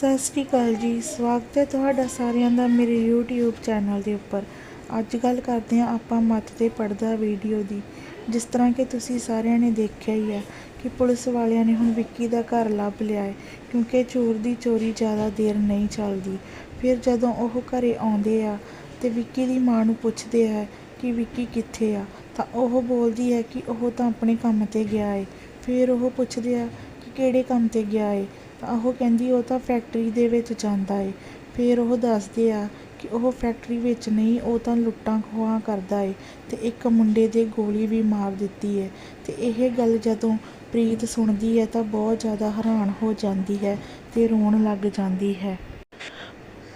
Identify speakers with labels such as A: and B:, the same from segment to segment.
A: ਸਤਿ ਸ਼੍ਰੀ ਅਕਾਲ ਜੀ। ਸਵਾਗਤ ਹੈ ਤੁਹਾਡਾ ਸਾਰਿਆਂ ਦਾ ਮੇਰੇ YouTube ਚੈਨਲ ਦੇ ਉੱਪਰ। ਅੱਜ ਗੱਲ ਕਰਦੇ ਹਾਂ ਆਪਾਂ ਮੱਤ ਤੇ ਪੜਦਾ ਵੀਡੀਓ ਦੀ, ਜਿਸ ਤਰ੍ਹਾਂ ਕਿ ਤੁਸੀਂ ਸਾਰਿਆਂ ਨੇ ਦੇਖਿਆ ਹੀ ਹੈ ਕਿ ਪੁਲਿਸ ਵਾਲਿਆਂ ਨੇ ਹੁਣ ਵਿੱਕੀ ਦਾ ਘਰ ਲੱਭ ਲਿਆ ਹੈ, ਕਿਉਂਕਿ ਚੋਰ ਦੀ ਚੋਰੀ ਜ਼ਿਆਦਾ ਦੇਰ ਨਹੀਂ ਚੱਲਦੀ। ਫਿਰ ਜਦੋਂ ਉਹ ਘਰੇ ਆਉਂਦੇ ਆ ਤੇ ਵਿੱਕੀ ਦੀ ਮਾਂ ਨੂੰ ਪੁੱਛਦੇ ਆ ਕਿ ਵਿੱਕੀ ਕਿੱਥੇ ਆ, ਤਾਂ ਉਹ ਬੋਲਦੀ ਹੈ ਕਿ ਉਹ ਤਾਂ ਆਪਣੇ ਕੰਮ ਤੇ ਗਿਆ ਏ। ਫਿਰ ਉਹ ਪੁੱਛਦੇ ਆ ਕਿ ਕਿਹੜੇ ਕੰਮ ਤੇ ਗਿਆ ਏ? ਤਾਂ ਉਹ ਕਹਿੰਦੀ ਉਹ ਤਾਂ ਫੈਕਟਰੀ ਦੇ ਵਿੱਚ ਜਾਂਦਾ ਏ। ਫਿਰ ਉਹ ਦੱਸਦੇ ਆ ਕਿ ਉਹ ਫੈਕਟਰੀ ਵਿੱਚ ਨਹੀਂ, ਉਹ ਤਾਂ ਲੁੱਟਾਂ ਖੋਹਾਂ ਕਰਦਾ ਏ ਅਤੇ ਇੱਕ ਮੁੰਡੇ ਦੇ ਗੋਲੀ ਵੀ ਮਾਰ ਦਿੱਤੀ ਏ। ਅਤੇ ਇਹ ਗੱਲ ਜਦੋਂ ਪ੍ਰੀਤ ਸੁਣਦੀ ਹੈ ਤਾਂ ਬਹੁਤ ਜ਼ਿਆਦਾ ਹੈਰਾਨ ਹੋ ਜਾਂਦੀ ਹੈ ਅਤੇ ਰੋਣ ਲੱਗ ਜਾਂਦੀ ਹੈ।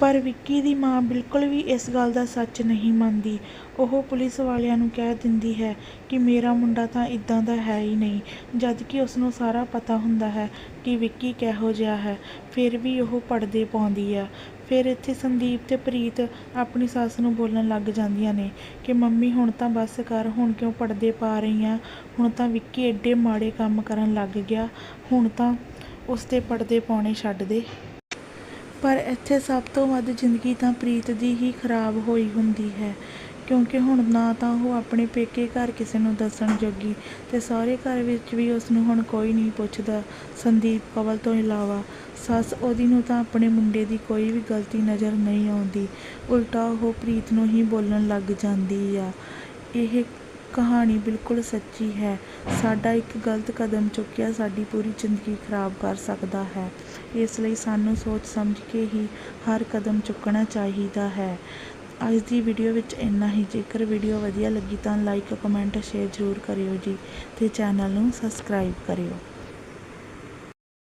A: ਪਰ ਵਿੱਕੀ ਦੀ ਮਾਂ ਬਿਲਕੁਲ ਵੀ ਇਸ ਗੱਲ ਦਾ ਸੱਚ ਨਹੀਂ ਮੰਨਦੀ। ਉਹ ਪੁਲਿਸ ਵਾਲਿਆਂ ਨੂੰ ਕਹਿ ਦਿੰਦੀ ਹੈ ਕਿ ਮੇਰਾ ਮੁੰਡਾ ਤਾਂ ਇਦਾਂ ਦਾ ਹੈ ਹੀ ਨਹੀਂ, ਜਦ ਕਿ ਉਸ ਨੂੰ ਸਾਰਾ ਪਤਾ ਹੁੰਦਾ ਹੈ ਕਿ ਵਿੱਕੀ ਕਿਹੋ ਜਿਹਾ ਹੈ। ਫਿਰ ਵੀ ਉਹ ਪੜਦੇ ਪਾਉਂਦੀ ਆ। ਫਿਰ ਇੱਥੇ ਸੰਦੀਪ ਤੇ ਪ੍ਰੀਤ ਆਪਣੀ ਸੱਸ ਨੂੰ ਬੋਲਣ ਲੱਗ ਜਾਂਦੀਆਂ ਨੇ ਕਿ, ਮੰਮੀ, ਹੁਣ ਤਾਂ ਬਸ ਕਰ, ਹੁਣ ਕਿਉਂ ਪੜਦੇ ਪਾ ਰਹੀ ਆ? ਹੁਣ ਤਾਂ ਵਿੱਕੀ ਐਡੇ ਮਾੜੇ ਕੰਮ ਕਰਨ ਲੱਗ ਗਿਆ। ਹੁਣ ਤਾਂ ਉਸ ਤੇ ਪੜਦੇ ਪਾਉਣੇ ਛੱਡ ਦੇ। ਪਰ ਇੱਥੇ ਸਭ ਤੋਂ ਵੱਧ ਜ਼ਿੰਦਗੀ ਤਾਂ ਪ੍ਰੀਤ ਦੀ ਹੀ ਖਰਾਬ ਹੋਈ ਹੁੰਦੀ ਹੈ। ਕਿਉਂਕਿ ਹੁਣ ਨਾ ਤਾਂ ਉਹ ਆਪਣੇ ਪੇਕੇ ਘਰ ਕਿਸੇ ਨੂੰ ਦੱਸਣ ਜੋਗੀ ਤੇ ਸਾਰੇ ਘਰ ਵਿੱਚ ਵੀ ਉਸ ਨੂੰ ਹੁਣ ਕੋਈ ਨਹੀਂ ਪੁੱਛਦਾ। ਸੰਦੀਪ ਕਵਲ ਤੋਂ ਇਲਾਵਾ ਸੱਸ ਉਹਦੀ ਨੂੰ ਤਾਂ ਆਪਣੇ ਮੁੰਡੇ ਦੀ ਕੋਈ ਵੀ ਗਲਤੀ ਨਜ਼ਰ ਨਹੀਂ ਆਉਂਦੀ। ਉਲਟਾ ਉਹ ਪ੍ਰੀਤ ਨੂੰ ਹੀ ਬੋਲਣ ਲੱਗ ਜਾਂਦੀ ਆ। ਇਹ ਕਹਾਣੀ ਬਿਲਕੁਲ ਸੱਚੀ ਹੈ। ਸਾਡਾ ਇੱਕ ਗਲਤ ਕਦਮ ਚੁੱਕਿਆ ਸਾਡੀ ਪੂਰੀ ਜ਼ਿੰਦਗੀ ਖਰਾਬ ਕਰ ਸਕਦਾ ਹੈ। ਇਸ ਲਈ ਸਾਨੂੰ ਸੋਚ ਸਮਝ ਕੇ ਹੀ ਹਰ ਕਦਮ ਚੁੱਕਣਾ ਚਾਹੀਦਾ ਹੈ। ਅੱਜ ਦੀ ਵੀਡੀਓ ਵਿੱਚ ਇੰਨਾ ਹੀ। ਜੇਕਰ ਵੀਡੀਓ ਵਧੀਆ ਲੱਗੀ ਤਾਂ ਲਾਈਕ ਕਮੈਂਟ ਸ਼ੇਅਰ ਜ਼ਰੂਰ ਕਰਿਓ ਜੀ ਤੇ ਚੈਨਲ ਨੂੰ ਸਬਸਕ੍ਰਾਈਬ ਕਰਿਓ।